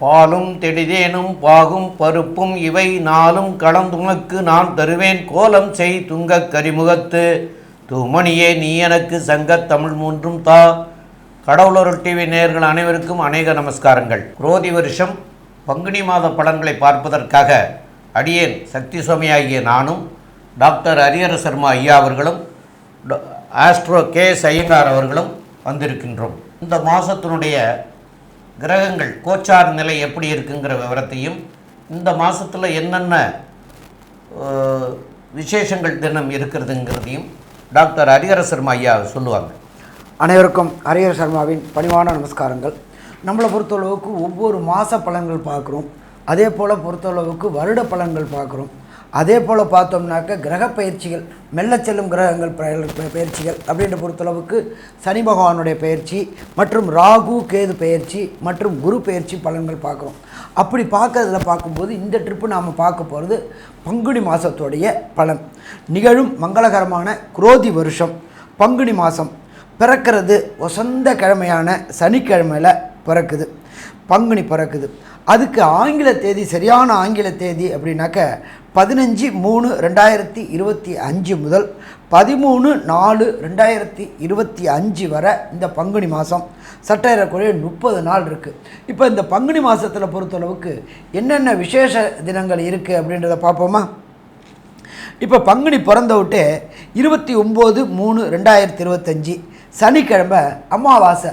பாலும் தெடிதேனும் பாகும் பருப்பும் இவை நாளும் கலந்துனக்கு நான் தருவேன். கோலம் செய் துங்கக் கரிமுகத்து. தூமணியே நீ எனக்கு சங்கத் தமிழ் மூன்றும் தா. கடவுளொருள் டிவி நேயர்கள் அனைவருக்கும் அநேக நமஸ்காரங்கள். குரோதி வருஷம் பங்குனி மாத பலன்களை பார்ப்பதற்காக அடியேன் சக்தி சுவாமி ஆகிய நானும் டாக்டர் ஹரிஹர சர்மா ஐயா அவர்களும் ஆஸ்ட்ரோ கே. எஸ் ஐயங்கார் அவர்களும் வந்திருக்கின்றோம். இந்த மாதத்தினுடைய கிரகங்கள் கோச்சார் நிலை எப்படி இருக்குங்கிற விவரத்தையும் இந்த மாதத்தில் என்னென்ன விசேஷங்கள் தினம் இருக்கிறதுங்கிறதையும் டாக்டர் ஹரிஹர சர்மா ஐயா சொல்லுவாங்க. அனைவருக்கும் ஹரிஹர் சர்மாவின் பணிவான நமஸ்காரங்கள். நம்மளை பொறுத்தளவுக்கு ஒவ்வொரு மாத பலன்கள் பார்க்குறோம். அதே போல் பொறுத்தளவுக்கு வருட பலன்கள் பார்க்குறோம். அதே போல் பார்த்தோம்னாக்க கிரக பயிற்சிகள் மெல்ல செல்லும் கிரகங்கள் பய- பயிற்சிகள் அப்படின்ற பொறுத்தளவுக்கு சனி பகவானுடைய பயிற்சி மற்றும் ராகு கேது பயிற்சி மற்றும் குரு பயிற்சி பலன்கள் பார்க்குறோம். அப்படி பார்க்கறதுல பார்க்கும்போது இந்த ட்ரிப்பு நாம் பார்க்க போகிறது பங்குனி மாதத்துடைய பலன். நிகழும் மங்களகரமான குரோதி வருஷம் பங்குனி மாதம் பிறக்கிறது வசந்த கிழமையான சனிக்கிழமையில் பிறக்குது. பங்குனி பிறக்குது. அதுக்கு ஆங்கில தேதி சரியான ஆங்கில தேதி அப்படின்னாக்க பதினஞ்சு மூணு ரெண்டாயிரத்தி இருபத்தி அஞ்சு முதல் பதிமூணு நாலு ரெண்டாயிரத்தி இருபத்தி அஞ்சு வரை இந்த பங்குனி மாதம் சட்டையறக்குறைய முப்பது நாள் இருக்குது இப்போ இந்த பங்குனி மாதத்தில் பொறுத்தளவுக்கு என்னென்ன விசேஷ தினங்கள் இருக்குது அப்படின்றத பார்ப்போமா? இப்போ பங்குனி பிறந்த விட்டு இருபத்தி ஒம்பது மூணு ரெண்டாயிரத்தி இருபத்தஞ்சி சனிக்கிழமை அமாவாசை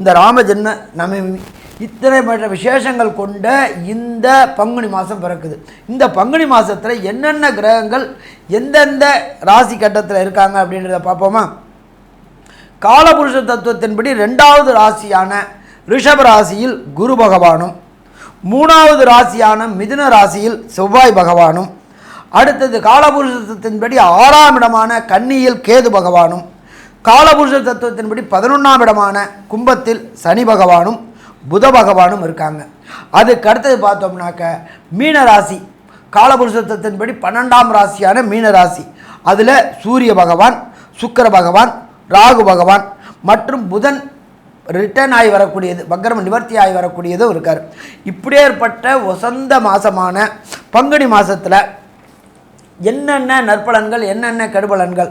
இந்த ராமஜன்ம நம்ம இத்தனை மற்ற விசேஷங்கள் கொண்ட இந்த பங்குனி மாதம் பிறக்குது. இந்த பங்குனி மாதத்தில் என்னென்ன கிரகங்கள் எந்தெந்த ராசி கட்டத்தில் இருக்காங்க அப்படின்றத பார்ப்போமா? காலபுருஷ தத்துவத்தின்படி ரெண்டாவது ராசியான ரிஷப ராசியில் குரு பகவானும் மூணாவது ராசியான மிதுன ராசியில் செவ்வாய் பகவானும் அடுத்தது காலபுருஷ ஆறாம் இடமான கன்னியில் கேது பகவானும் காலபுருஷ தத்துவத்தின்படி பதினொன்றாம் இடமான கும்பத்தில் சனி பகவானும் புத பகவானும் இருக்காங்க. அதுக்கு அடுத்தது பார்த்தோம்னாக்க மீன ராசி காலபுருஷ தத்துவத்தின்படி பன்னெண்டாம் ராசியான மீன ராசி அதில் சூரிய பகவான் சுக்கர பகவான் ராகு பகவான் மற்றும் புதன் ரிட்டர்ன் ஆகி வரக்கூடியது வக்ரம் நிவர்த்தி ஆகி வரக்கூடியதும் இருக்கார். இப்படியேற்பட்ட வசந்த மாதமான பங்குனி மாதத்தில் என்னென்ன நற்பலன்கள் என்னென்ன கெடுபலன்கள்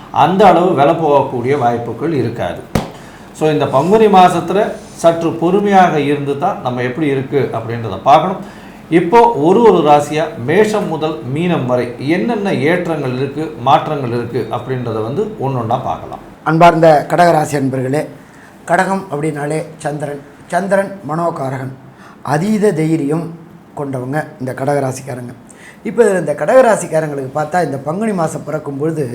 அந்த அளவு விலை போகக்கூடிய வாய்ப்புகள் இருக்காது. ஸோ இந்த பங்குனி மாதத்தில் சற்று பொறுமையாக இருந்து தான் நம்ம எப்படி இருக்குது அப்படின்றத பார்க்கணும். இப்போது ஒரு ஒரு ராசியாக மேஷம் முதல் மீனம் வரை என்னென்ன ஏற்றங்கள் இருக்குது மாற்றங்கள் இருக்குது அப்படின்றத வந்து ஒன்று ஒன்றா பார்க்கலாம். அன்பார்ந்த கடகராசி அன்பர்களே கடகம் அப்படின்னாலே சந்திரன் சந்திரன் மனோகாரகன் அதீத தைரியம் கொண்டவங்க இந்த கடகராசிக்காரங்க. இப்போ இந்த கடகராசிக்காரங்களுக்கு பார்த்தா இந்த பங்குனி மாதம் பிறக்கும் பொழுது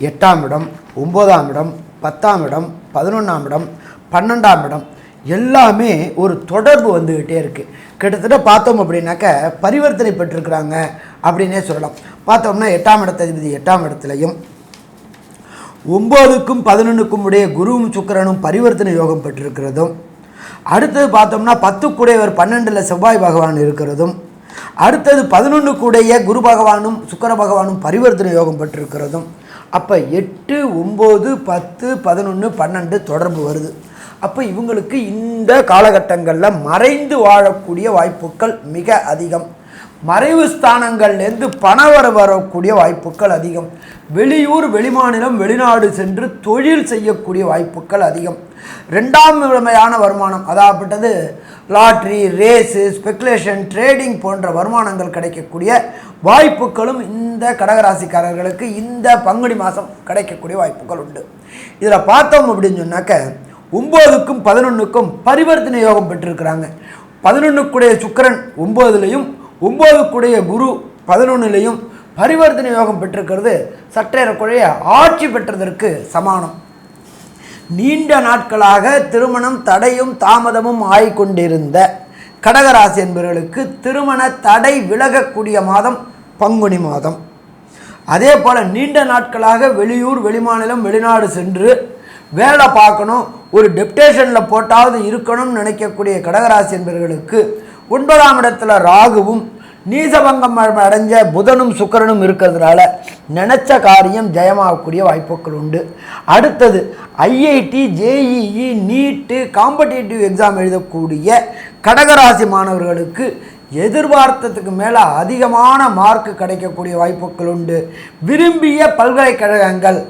எட்டாம் இடம் ஒம்போதாம் இடம் பத்தாம் இடம் பதினொன்றாம் இடம் பன்னெண்டாம் இடம் எல்லாமே ஒரு தொடர்பு வந்துக்கிட்டே இருக்குது கிட்டத்தட்ட பார்த்தோம் அப்படின்னாக்க பரிவர்த்தனை பெற்றிருக்கிறாங்க அப்படின்னே சொல்லலாம். பார்த்தோம்னா எட்டாம் இடத்ததிபதி எட்டாம் இடத்துலையும் ஒம்போதுக்கும் பதினொன்றுக்கும் உடைய குருவும் சுக்கிரனும் பரிவர்த்தனை யோகம் பெற்றிருக்கிறதும் அடுத்தது பார்த்தோம்னா பத்துக்குடையவர் பன்னெண்டில் செவ்வாய் பகவான் இருக்கிறதும் அடுத்தது பதினொன்றுக்குடைய குரு பகவானும் சுக்கர பகவானும் பரிவர்த்தனை யோகம் பெற்றிருக்கிறதும் அப்போ எட்டு ஒம்பது பத்து பதினொன்று பன்னெண்டு தொடர்பு வருது. அப்போ இவங்களுக்கு இந்த காலகட்டங்களில் மறைந்து வாழக்கூடிய வாய்ப்புகள் மிக அதிகம். மறைவு ஸ்தானங்கள்லேருந்து பணவர வரக்கூடிய வாய்ப்புகள் அதிகம். வெளியூர் வெளிமாநிலம் வெளிநாடு சென்று தொழில் செய்யக்கூடிய வாய்ப்புகள் அதிகம். ரெண்டாம் விதமையான வருமானம் அதாகப்பட்டது லாட்ரி ரேஸு ஸ்பெக்குலேஷன் ட்ரேடிங் போன்ற வருமானங்கள் கிடைக்கக்கூடிய வாய்ப்புகளும் இந்த கடகராசிக்காரர்களுக்கு இந்த பங்குனி மாதம் கிடைக்கக்கூடிய வாய்ப்புகள் உண்டு. இதில் பார்த்தோம் அப்படின்னு சொன்னாக்க ஒம்போதுக்கும் பதினொன்றுக்கும் பரிவர்த்தனை யோகம் பெற்றிருக்கிறாங்க. பதினொன்றுக்குடைய சுக்கிரன் ஒம்போதுலேயும் ஒம்போதுக்குடைய குரு பதினொன்றுலேயும் பரிவர்த்தனை யோகம் பெற்றிருக்கிறது. சற்றேறக்குறைய ஆட்சி பெற்றதற்கு சமானம். நீண்ட நாட்களாக திருமணம் தடையும் தாமதமும் ஆகிக்கொண்டிருந்த கடகராசி என்பவர்களுக்கு திருமண தடை விலகக்கூடிய மாதம் பங்குனி மாதம். அதே போல் நீண்ட நாட்களாக வெளியூர் வெளிமாநிலம் வெளிநாடு சென்று வேலை பார்க்கணும் ஒரு டெப்டேஷனில் போட்டாவது இருக்கணும்னு நினைக்கக்கூடிய கடகராசி என்பவர்களுக்கு ஒன்பதாம் இடத்துல ராகுவும் நீசபங்கம் அடைஞ்ச புதனும் சுக்கரனும் இருக்கிறதுனால நினச்ச காரியம் ஜெயமாகக்கூடிய வாய்ப்புகள் உண்டு. அடுத்தது IIT JEE NEET competitive exam எழுதக்கூடிய கடகராசி மாணவர்களுக்கு எதிர்பார்த்ததுக்கு மேலே அதிகமான மார்க் கிடைக்கக்கூடிய வாய்ப்புகள் உண்டு. விரும்பிய பல்கலைக்கழகங்கள்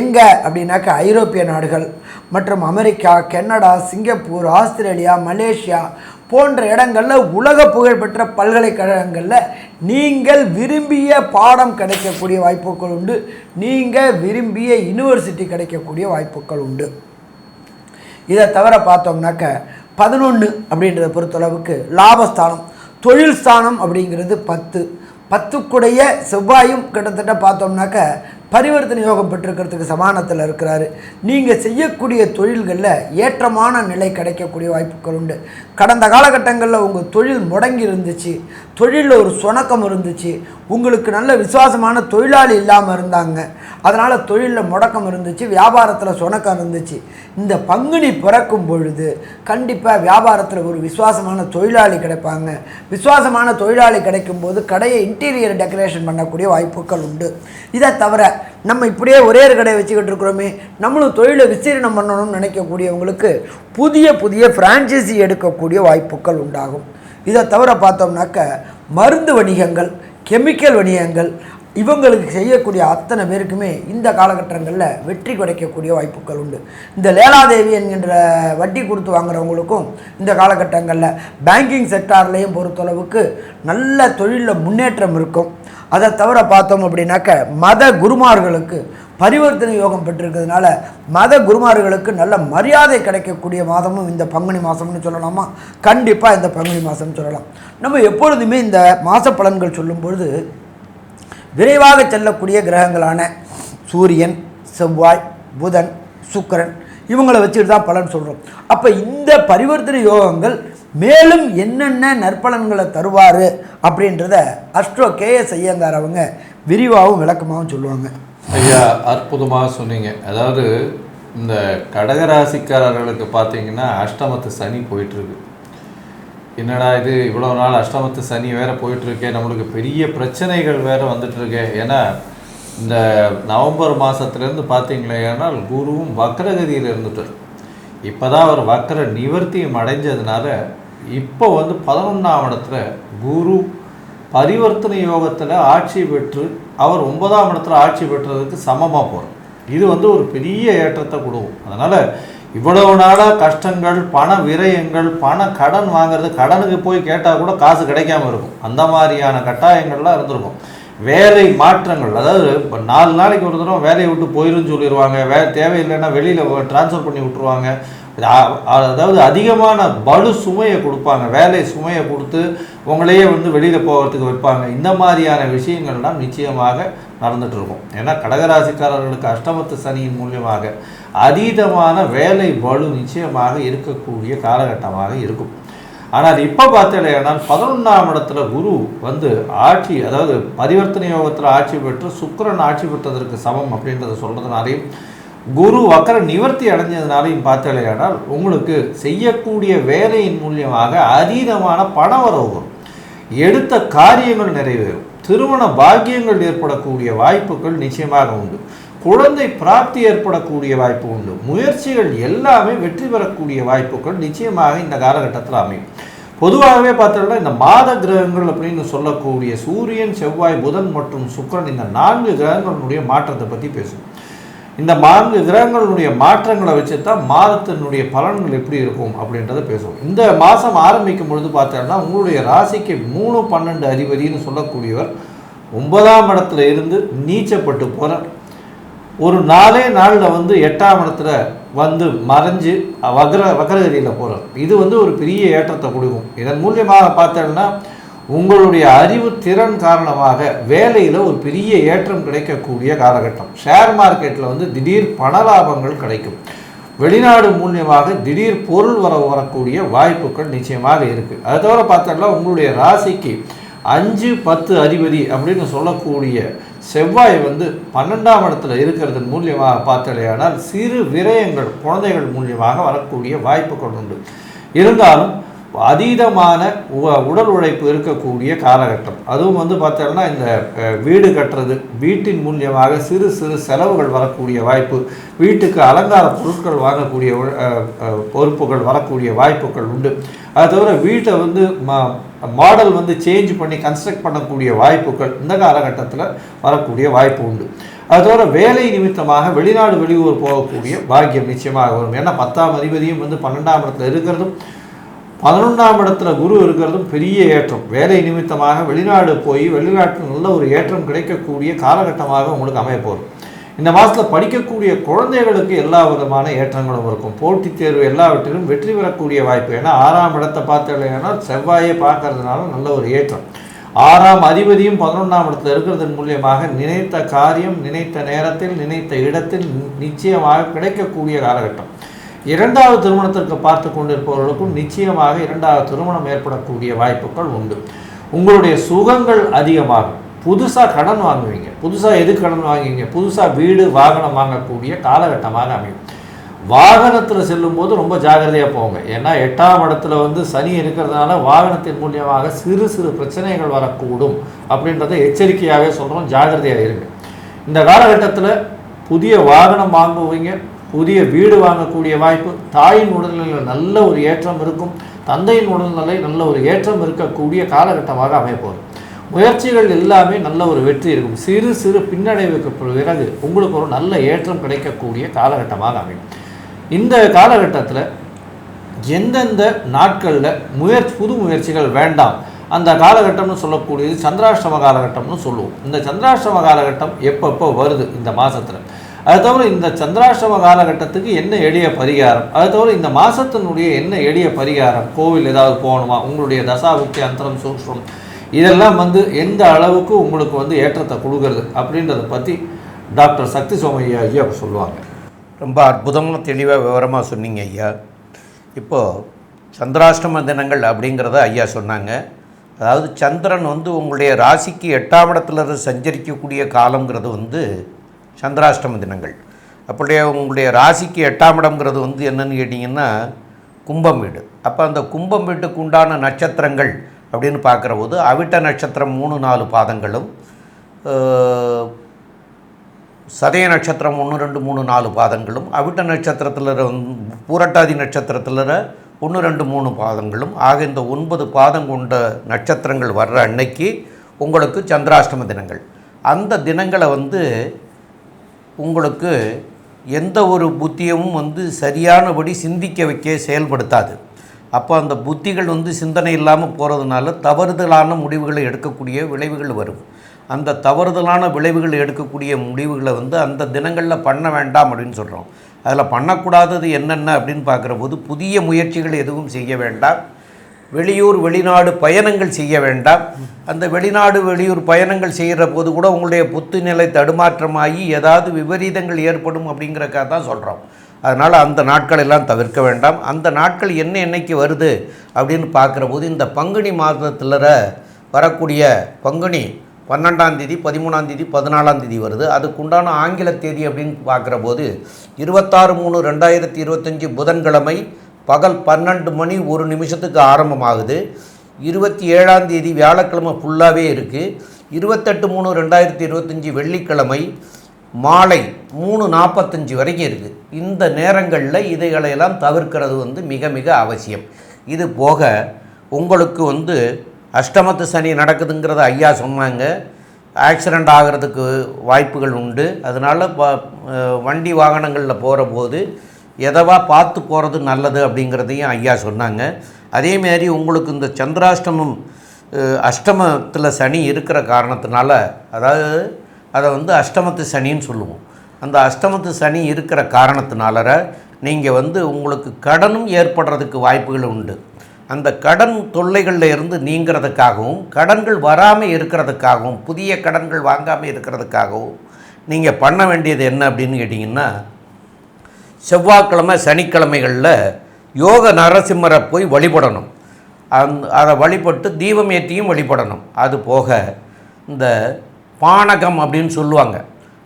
எங்கே அப்படின்னாக்க ஐரோப்பிய நாடுகள் மற்றும் America Canada Singapore Australia Malaysia போன்ற இடங்களில் உலக புகழ்பெற்ற பல்கலைக்கழகங்களில் நீங்கள் விரும்பிய பாடம் கிடைக்கக்கூடிய வாய்ப்புகள் உண்டு. நீங்கள் விரும்பிய யுனிவர்சிட்டி கிடைக்கக்கூடிய வாய்ப்புகள் உண்டு. இதை தவிர பார்த்தோம்னாக்க பதினொன்று அப்படின்றத பொறுத்தளவுக்கு லாபஸ்தானம் தொழில் ஸ்தானம் அப்படிங்கிறது பத்து. பத்துக்குடைய செவ்வாயும் கிட்டத்தட்ட பார்த்தோம்னாக்க பரிவர்த்தனை யோகம் பெற்றிருக்கிறதுக்கு சமானத்தில் இருக்கிறாரு. நீங்கள் செய்யக்கூடிய தொழில்களில் ஏற்றமான நிலை கிடைக்கக்கூடிய வாய்ப்புகள் உண்டு. கடந்த காலகட்டங்களில் உங்கள் தொழில் முடங்கி இருந்துச்சு தொழிலில் ஒரு சுணக்கம் இருந்துச்சு உங்களுக்கு நல்ல விசுவாசமான தொழிலாளி இல்லாமல் இருந்தாங்க. அதனால் தொழிலில் முடக்கம் இருந்துச்சு வியாபாரத்தில் சுணக்கம் இருந்துச்சு. இந்த பங்குனி பிறக்கும் பொழுது கண்டிப்பாக வியாபாரத்தில் ஒரு விசுவாசமான தொழிலாளி கிடைப்பாங்க. விசுவாசமான தொழிலாளி கிடைக்கும் போது கடையை இன்டீரியர் டெக்கரேஷன் பண்ணக்கூடிய வாய்ப்புகள் உண்டு. இதை தவிர நம்ம இப்படியே ஒரே ஒரு கடையை வச்சுக்கிட்டு இருக்கிறோமே நம்மளும் தொழிலை விஸ்தீரணம் பண்ணணும்னு நினைக்கக்கூடியவங்களுக்கு புதிய புதிய ஃப்ரான்ச்சைசி எடுக்கக்கூடிய வாய்ப்புகள் உண்டாகும். இதை தவிர பார்த்தோம்னாக்க மருந்து வணிகங்கள் கெமிக்கல் வணிகங்கள் இவங்களுக்கு செய்யக்கூடிய அத்தனை பேருக்குமே இந்த காலகட்டங்களில் வெற்றி கிடைக்கக்கூடிய வாய்ப்புகள் உண்டு. இந்த லேலாதேவி என்கின்ற வட்டி கொடுத்து வாங்குறவங்களுக்கும் இந்த காலகட்டங்களில் பேங்கிங் செக்டார்லேயும் பொறுத்தளவுக்கு நல்ல தொழிலில் முன்னேற்றம் இருக்கும். அதை தவிர பார்த்தோம் அப்படின்னாக்க மத குருமார்களுக்கு பரிவர்த்தனை யோகம் பெற்றிருக்கிறதுனால மத குருமார்களுக்கு நல்ல மரியாதை கிடைக்கக்கூடிய மாதமும் இந்த பங்குனி மாதம்னு சொல்லலாமா? கண்டிப்பாக இந்த பங்குனி மாதம்னு சொல்லலாம். நம்ம எப்பொழுதுமே இந்த மாத பலன்கள் சொல்லும்பொழுது விரைவாக செல்லக்கூடிய கிரகங்களான சூரியன் செவ்வாய் புதன் சுக்கிரன் இவங்களை வச்சுட்டு தான் பலன் சொல்கிறோம் அப்போ இந்த பரிவர்த்தனை யோகங்கள் மேலும் என்னென்ன நற்பலன்களை தருவார் அப்படின்றத அஸ்ட்ரோ கேஎஸ் ஐயங்கார் அவங்க விரிவாகவும் விளக்கமாகவும் சொல்லுவாங்க. ஐயா அற்புதமாக சொன்னீங்க. அதாவது இந்த கடகராசிக்காரர்களுக்கு பார்த்தீங்கன்னா அஷ்டமத்து சனி போயிட்டுருக்கு. என்னடா இது இவ்வளோ நாள் அஷ்டமத்து சனி வேறு போயிட்டுருக்கே நம்மளுக்கு பெரிய பிரச்சனைகள் வேறு வந்துட்டுருக்கே. ஏன்னா இந்த நவம்பர் மாதத்துலேருந்து பார்த்தீங்களேனால் குருவும் வக்ரகதியில் இருந்துட்டார். இப்போ தான் அவர் வக்ர நிவர்த்தியும் அடைஞ்சதுனால இப்போ வந்து பதினொன்றாம் இடத்துல குரு பரிவர்த்தனை யோகத்தில் ஆட்சி பெற்று அவர் ஒன்பதாம் இடத்துல ஆட்சி பெற்றதுக்கு சமமாக போகிறார் இது வந்து ஒரு பெரிய ஏற்றத்தை கொடுக்கும். அதனால் இவ்வளவு நாளாக கஷ்டங்கள் பண விரயங்கள் பண கடன் வாங்குறது கடனுக்கு போய் கேட்டால் கூட காசு கிடைக்காம இருக்கும். அந்த மாதிரியான கட்டாயங்கள்லாம் இருந்திருக்கும். வேலை மாற்றங்கள் அதாவது இப்போ நாலு நாளைக்கு ஒரு தடவை வேலையை விட்டு போயிருன்னு சொல்லிடுவாங்க வே தேவையில்லைன்னா வெளியில் ட்ரான்ஸ்ஃபர் பண்ணி விட்ருவாங்க அதாவது அதிகமான பலு சுமையை கொடுப்பாங்க வேலை சுமையை கொடுத்து உங்களையே வந்து வெளியில் போகிறதுக்கு வைப்பாங்க. இந்த மாதிரியான விஷயங்கள்லாம் நிச்சயமாக நடந்துட்டு இருக்கும் ஏன்னா கடகராசிக்காரர்களுக்கு அஷ்டமத்து சனியின் மூலியமாக அதீதமான வேலை பலு நிச்சயமாக இருக்கக்கூடிய காலகட்டமாக இருக்கும். ஆனால் இப்போ பார்த்தீங்கன்னா பதினொன்றாம் இடத்துல குரு வந்து ஆட்சி அதாவது பரிவர்த்தனை யோகத்தில் ஆட்சி பெற்று சுக்கிரன் ஆட்சி பெற்றதற்கு சமம் அப்படின்றத சொல்கிறதுனாலையும் குரு வக்கர நிவர்த்தி அடைஞ்சதுனாலையும் பார்த்தாலேயானால் உங்களுக்கு செய்யக்கூடிய வேலையின் மூலியமாக அதீதமான பண வரவு வரும். எடுத்த காரியங்கள் நிறைவேறும். திருமண பாக்கியங்கள் ஏற்படக்கூடிய வாய்ப்புகள் நிச்சயமாக உண்டு. குழந்தை பிராப்தி ஏற்படக்கூடிய வாய்ப்பு உண்டு. முயற்சிகள் எல்லாமே வெற்றி பெறக்கூடிய வாய்ப்புகள் நிச்சயமாக இந்த காலகட்டத்தில் அமையும். பொதுவாகவே பார்த்தோம்னா இந்த மாத கிரகங்கள் அப்படின்னு சொல்லக்கூடிய சூரியன் செவ்வாய் புதன் மற்றும் சுக்கிரன் இந்த நான்கு கிரகங்களுடைய மாற்றத்தை பற்றி பேசும் இந்த நான்கு கிரகங்களுடைய மாற்றங்களை வச்சு தான் மாதத்தினுடைய பலன்கள் எப்படி இருக்கும் அப்படின்றத பேசுவோம். இந்த மாதம் ஆரம்பிக்கும் பொழுது பார்த்தோம்னா உங்களுடைய ராசிக்கு மூணு பன்னெண்டு அதிபதினு சொல்லக்கூடியவர் ஒன்பதாம் இடத்துல இருந்து நீச்சப்பட்டு போகிறார் ஒரு நாலே நாளில் வந்து எட்டாம் இடத்துல வந்து மறைஞ்சு வக்ர வக்ரகரியில் போகிறார் இது வந்து ஒரு பெரிய ஏற்றத்தை கொடுக்கும். இதன் மூலியமாக பார்த்தோம்னா உங்களுடைய அறிவு திறன் காரணமாக வேலையில் ஒரு பெரிய ஏற்றம் கிடைக்கக்கூடிய காலகட்டம். ஷேர் மார்க்கெட்டில் வந்து திடீர் பண லாபங்கள் கிடைக்கும். வெளிநாடு மூலியமாக திடீர் பொருள் வர வரக்கூடிய வாய்ப்புகள் நிச்சயமாக இருக்குது அதை தவிர பார்த்தோம்னா உங்களுடைய ராசிக்கு அஞ்சு பத்து அதிபதி அப்படின்னு சொல்லக்கூடிய செவ்வாய் வந்து பன்னெண்டாம் இடத்துல இருக்கிறது மூலியமாக பார்த்தலையானால் சிறு விரயங்கள் குழந்தைகள் மூலியமாக வரக்கூடிய வாய்ப்புகள் உண்டு. இருந்தாலும் அதீதமான உ- உடல் உழைப்பு இருக்கக்கூடிய காலகட்டம். அதுவும் வந்து பார்த்தோம்னா இந்த வீடு கட்டுறது வீட்டின் மூலியமாக சிறு சிறு செலவுகள் வரக்கூடிய வாய்ப்பு வீட்டுக்கு அலங்கார பொருட்கள் வாங்கக்கூடிய பொறுப்புகள் வரக்கூடிய வாய்ப்புகள் உண்டு. அது தவிர வீட்டை வந்து மா- மாடல் வந்து சேஞ்ச் பண்ணி கன்ஸ்ட்ரக்ட் பண்ணக்கூடிய வாய்ப்புகள் இந்த காலகட்டத்தில் வரக்கூடிய வாய்ப்பு உண்டு. அதோட வேலை நிமித்தமாக வெளிநாடு வெளியூர் போகக்கூடிய பாக்கியம் நிச்சயமாக வரும். ஏன்னா பத்தாம் அதிபதியும் வந்து பன்னெண்டாம் இடத்துல இருக்கிறதும் பதினொன்றாம் இடத்துல குரு இருக்கிறதும் பெரிய ஏற்றம். வேலை நிமித்தமாக வெளிநாடு போய் வெளிநாட்டில் நல்ல ஒரு ஏற்றம் கிடைக்கக்கூடிய காலகட்டமாக உங்களுக்கு அமைய இந்த மாதத்தில் படிக்கக்கூடிய குழந்தைகளுக்கு எல்லா விதமான ஏற்றங்களும் இருக்கும். போட்டித் தேர்வு எல்லாவற்றிலும் வெற்றி பெறக்கூடிய வாய்ப்பு. ஏன்னா ஆறாம் இடத்தை பார்த்தீங்கன்னா செவ்வாயை பார்க்கறதுனால நல்ல ஒரு ஏற்றம். ஆறாம் அதிபதியும் பதினொன்றாம் இடத்துல இருக்கிறதன் மூலியமாக நினைத்த காரியம் நினைத்த நேரத்தில் நினைத்த இடத்தில் நிச்சயமாக கிடைக்கக்கூடிய காலகட்டம். இரண்டாவது திருமணத்திற்கு பார்த்து கொண்டிருப்பவர்களுக்கும் நிச்சயமாக இரண்டாவது திருமணம் ஏற்படக்கூடிய வாய்ப்புகள் உண்டு. உங்களுடைய சுகங்கள் அதிகமாகும். புதுசாக கடன் வாங்குவீங்க. புதுசாக எது கடன் வாங்குவீங்க? புதுசாக வீடு வாகனம் வாங்கக்கூடிய காலகட்டமாக அமையும். வாகனத்தில் செல்லும்போது ரொம்ப ஜாகிரதையாக போங்க. ஏன்னா எட்டாம் இடத்துல வந்து சனி இருக்கிறதுனால வாகனத்தின் மூலியமாக சிறு சிறு பிரச்சனைகள் வரக்கூடும் அப்படின்றத எச்சரிக்கையாகவே சொல்கிறோம் ஜாகிரதையாக இருங்க. இந்த காலகட்டத்தில் புதிய வாகனம் வாங்குவீங்க. புதிய வீடு வாங்கக்கூடிய வாய்ப்பு தாயின் உடல்நிலையில் நல்ல ஒரு ஏற்றம் இருக்கும் தந்தையின் உடல்நிலை நல்ல ஒரு ஏற்றம் இருக்கக்கூடிய காலகட்டமாக அமைப்போம் முயற்சிகள் எல்லாமே நல்ல ஒரு வெற்றி இருக்கும். சிறு சிறு பின்னடைவுக்கு பிறகு உங்களுக்கு ஒரு நல்ல ஏற்றம் கிடைக்கக்கூடிய காலகட்டமாக அமையும். இந்த காலகட்டத்தில் எந்தெந்த நாட்களில் முயற்சி புது முயற்சிகள் வேண்டாம் அந்த காலகட்டம்னு சொல்லக்கூடியது சந்திராஷ்டம காலகட்டம்னு சொல்லுவோம். இந்த சந்திராஷ்டம காலகட்டம் எப்பப்போ வருது? இந்த மாதத்தில் அது தவிர இந்த சந்திராஷ்டம காலகட்டத்துக்கு என்ன எளிய பரிகாரம்? அது தவிர இந்த மாதத்தினுடைய என்ன எளிய பரிகாரம்? கோவில் ஏதாவது போகணுமா? உங்களுடைய தசாபுக்தி அந்தரம் சூக்ஷ்மம் இதெல்லாம் வந்து எந்த அளவுக்கு உங்களுக்கு வந்து ஏற்றத்தை கொடுக்கறது அப்படின்றத பற்றி டாக்டர் சக்தி சோமையா ஐயா சொல்லுவாங்க. ரொம்ப அற்புதமாக தெளிவாக விவரமாக சொன்னீங்க ஐயா. இப்போது சந்திராஷ்டம தினங்கள் அப்படிங்கிறத ஐயா சொன்னாங்க. அதாவது சந்திரன் வந்து உங்களுடைய ராசிக்கு எட்டாம் இடத்துல சஞ்சரிக்கக்கூடிய காலங்கிறது வந்து சந்திராஷ்டம தினங்கள். அப்படியே உங்களுடைய ராசிக்கு எட்டாம் இடம்ங்கிறது வந்து என்னன்னு கேட்டிங்கன்னா கும்பம் வீடு. அப்போ அந்த கும்பம் வீட்டுக்கு உண்டான நட்சத்திரங்கள் அப்படின்னு பார்க்குற போது அவிட்ட நட்சத்திரம் மூணு நாலு பாதங்களும் சதய நட்சத்திரம் ஒன்று ரெண்டு மூணு நாலு பாதங்களும் அவிட்ட நட்சத்திரத்தில் பூரட்டாதி நட்சத்திரத்தில் ஒன்று ரெண்டு மூணு பாதங்களும் ஆக இந்த ஒன்பது பாதம் கொண்ட நட்சத்திரங்கள் வர்ற அன்னைக்கு உங்களுக்கு சந்திராஷ்டம தினங்கள். அந்த தினங்களை வந்து உங்களுக்கு எந்த ஒரு புத்தியமும் வந்து சரியானபடி சிந்திக்க வைக்க செயல்படுத்தாது. அப்போ அந்த புத்திகள் வந்து சிந்தனை இல்லாமல் போகிறதுனால தவறுதலான முடிவுகளை எடுக்கக்கூடிய விளைவுகள் வரும். அந்த தவறுதலான விளைவுகள் எடுக்கக்கூடிய முடிவுகளை வந்து அந்த தினங்களில் பண்ண வேண்டாம் அப்படின்னு சொல்கிறோம் அதில் பண்ணக்கூடாதது என்னென்ன அப்படின்னு பார்க்குற போது புதிய முயற்சிகள் எதுவும் செய்ய வேண்டாம். வெளியூர் வெளிநாடு பயணங்கள் செய்ய வேண்டாம். அந்த வெளிநாடு வெளியூர் பயணங்கள் செய்கிற போது கூட உங்களுடைய புத்துநிலை தடுமாற்றமாகி ஏதாவது விபரீதங்கள் ஏற்படும் அப்படிங்கிறக்காக தான் சொல்கிறோம் அதனால் அந்த நாட்கள் எல்லாம் தவிர்க்க வேண்டாம். அந்த நாட்கள் என்ன என்னைக்கு வருது அப்படின்னு பார்க்குற போது இந்த பங்குனி மாதத்தில் வரக்கூடிய பங்குனி பன்னெண்டாம் தேதி பதிமூணாம் தேதி பதினாலாம் தேதி வருது. அதுக்குண்டான ஆங்கில தேதி அப்படின்னு பார்க்குற போது இருபத்தாறு மூணு ரெண்டாயிரத்தி இருபத்தஞ்சி புதன்கிழமை பகல் பன்னெண்டு மணி ஒரு நிமிஷத்துக்கு ஆரம்பமாகுது. இருபத்தி ஏழாம் தேதி வியாழக்கிழமை ஃபுல்லாகவே இருக்குது இருபத்தெட்டு மூணு ரெண்டாயிரத்தி இருபத்தஞ்சி வெள்ளிக்கிழமை மாலை மூணு நாற்பத்தஞ்சு வரைக்கும் இருக்குது இந்த நேரங்களில் இதைகளையெல்லாம் தவிர்க்கிறது வந்து மிக மிக அவசியம். இது போக உங்களுக்கு வந்து அஷ்டமத்து சனி நடக்குதுங்கிறத ஐயா சொன்னாங்க. ஆக்சிடெண்ட் ஆகிறதுக்கு வாய்ப்புகள் உண்டு. அதனால் வண்டி வாகனங்களில் போகிற போது எதவா பார்த்து போகிறது நல்லது அப்படிங்கிறதையும் ஐயா சொன்னாங்க. அதேமாரி உங்களுக்கு இந்த சந்திராஷ்டமம் அஷ்டமத்தில் சனி இருக்கிற காரணத்தினால அதாவது அதை வந்து அஷ்டமத்து சனின்னு சொல்லுவோம். அந்த அஷ்டமத்து சனி இருக்கிற காரணத்தினால நீங்கள் வந்து உங்களுக்கு கடனும் ஏற்படுறதுக்கு வாய்ப்புகள் உண்டு. அந்த கடன் தொல்லைகளில் இருந்து நீங்கிறதுக்காகவும் கடன்கள் வராமல் இருக்கிறதுக்காகவும் புதிய கடன்கள் வாங்காமல் இருக்கிறதுக்காகவும் நீங்கள் பண்ண வேண்டியது என்ன அப்படின்னு கேட்டிங்கன்னா செவ்வாய்க்கிழமை சனிக்கிழமைகளில் யோக நரசிம்மரை போய் வழிபடணும். அந் அதை வழிபட்டு தீபம் ஏற்றியும் வழிபடணும். அது போக இந்த பானகம் அப்படின்னு சொல்லுவாங்க.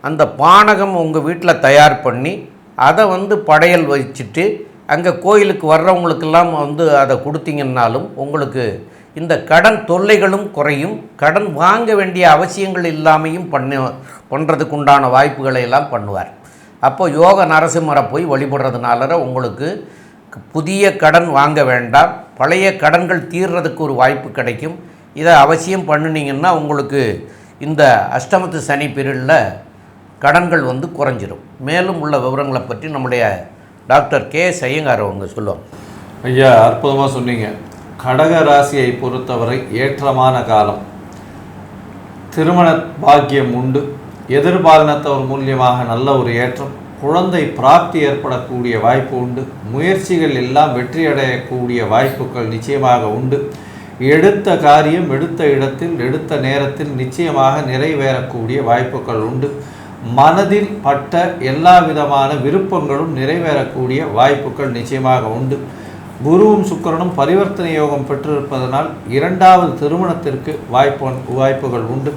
அந்த பானகம் உங்கள் வீட்டில் தயார் பண்ணி அதை வந்து படையல் வச்சுட்டு அங்கே கோயிலுக்கு வர்றவங்களுக்கெல்லாம் வந்து அதை கொடுத்தீங்கன்னாலும் உங்களுக்கு இந்த கடன் தொல்லைகளும் குறையும். கடன் வாங்க வேண்டிய அவசியங்கள் இல்லாமையும் பண்ண பண்ணுறதுக்கு உண்டான வாய்ப்புகளை எல்லாம் பண்ணுவார். அப்போ யோக நரசிம்மரை போய் வழிபடுறதுனால உங்களுக்கு புதிய கடன் வாங்க வேண்டாம். பழைய கடன்கள் தீர்றதுக்கு ஒரு வாய்ப்பு கிடைக்கும். இதை அவசியம் பண்ணினீங்கன்னா உங்களுக்கு இந்த அஷ்டமத்து சனி பிரிவில் கடன்கள் வந்து குறைஞ்சிரும். மேலும் உள்ள விவரங்களை பற்றி நம்முடைய டாக்டர் கே ஐயங்கார் அவங்க சொல்லுவாங்க. ஐயா அற்புதமாக சொன்னீங்க. கடக ராசியை பொறுத்தவரை ஏற்றமான காலம். திருமண பாக்கியம் உண்டு. எதிர்பாலினத்தவர் மூலியமாக நல்ல ஒரு ஏற்றம் குழந்தை பிராப்தி ஏற்படக்கூடிய வாய்ப்பு உண்டு முயற்சிகள் எல்லாம் வெற்றியடையக்கூடிய வாய்ப்புகள் நிச்சயமாக உண்டு. எடுத்த காரியம் எடுத்த இடத்தில் எடுத்த நேரத்தில் நிச்சயமாக நிறைவேறக்கூடிய வாய்ப்புகள் உண்டு. மனதில் பட்ட எல்லா விதமான விருப்பங்களும் நிறைவேறக்கூடிய வாய்ப்புகள் நிச்சயமாக உண்டு. குருவும் சுக்கரனும் பரிவர்த்தனை யோகம் பெற்றிருப்பதனால் இரண்டாவது திருமணத்திற்கு வாய்ப்பு வாய்ப்புகள் உண்டு.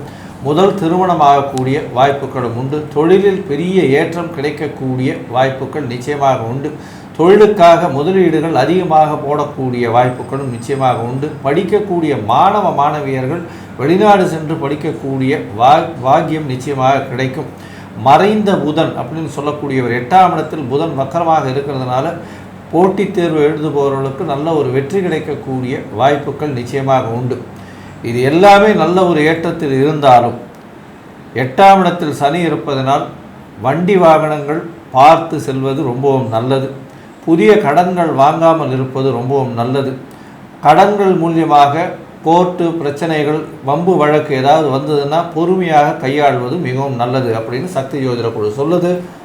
முதல் திருமணமாகக்கூடிய வாய்ப்புகளும் உண்டு. தொழிலில் பெரிய ஏற்றம் கிடைக்கக்கூடிய வாய்ப்புகள் நிச்சயமாக உண்டு. தொழிலுக்காக முதலீடுகள் அதிகமாக போடக்கூடிய வாய்ப்புகளும் நிச்சயமாக உண்டு. படிக்கக்கூடிய மாணவ மாணவியர்கள் வெளிநாடு சென்று படிக்கக்கூடிய வா பாக்கியம் நிச்சயமாக கிடைக்கும். மறைந்த புதன் அப்படின்னு சொல்லக்கூடியவர் எட்டாம் இடத்தில் புதன் வக்கரமாக இருக்கிறதுனால போட்டித் தேர்வு எழுதுபவர்களுக்கு நல்ல ஒரு வெற்றி கிடைக்கக்கூடிய வாய்ப்புகள் நிச்சயமாக உண்டு. இது எல்லாமே நல்ல ஒரு ஏற்றத்தில் இருந்தாலும் எட்டாம் இடத்தில் சனி இருப்பதனால் வண்டி வாகனங்கள் பார்த்து செல்வது ரொம்பவும் நல்லது. புதிய கடன்கள் வாங்காமல் இருப்பது ரொம்பவும் நல்லது. கடன்கள் மூலியமாக கோர்ட்டு பிரச்சனைகள் வம்பு வழக்கு ஏதாவது வந்ததுன்னா பொறுமையாக கையாள்வது மிகவும் நல்லது அப்படின்னு சக்தி ஜோதிட குழு சொல்லுது.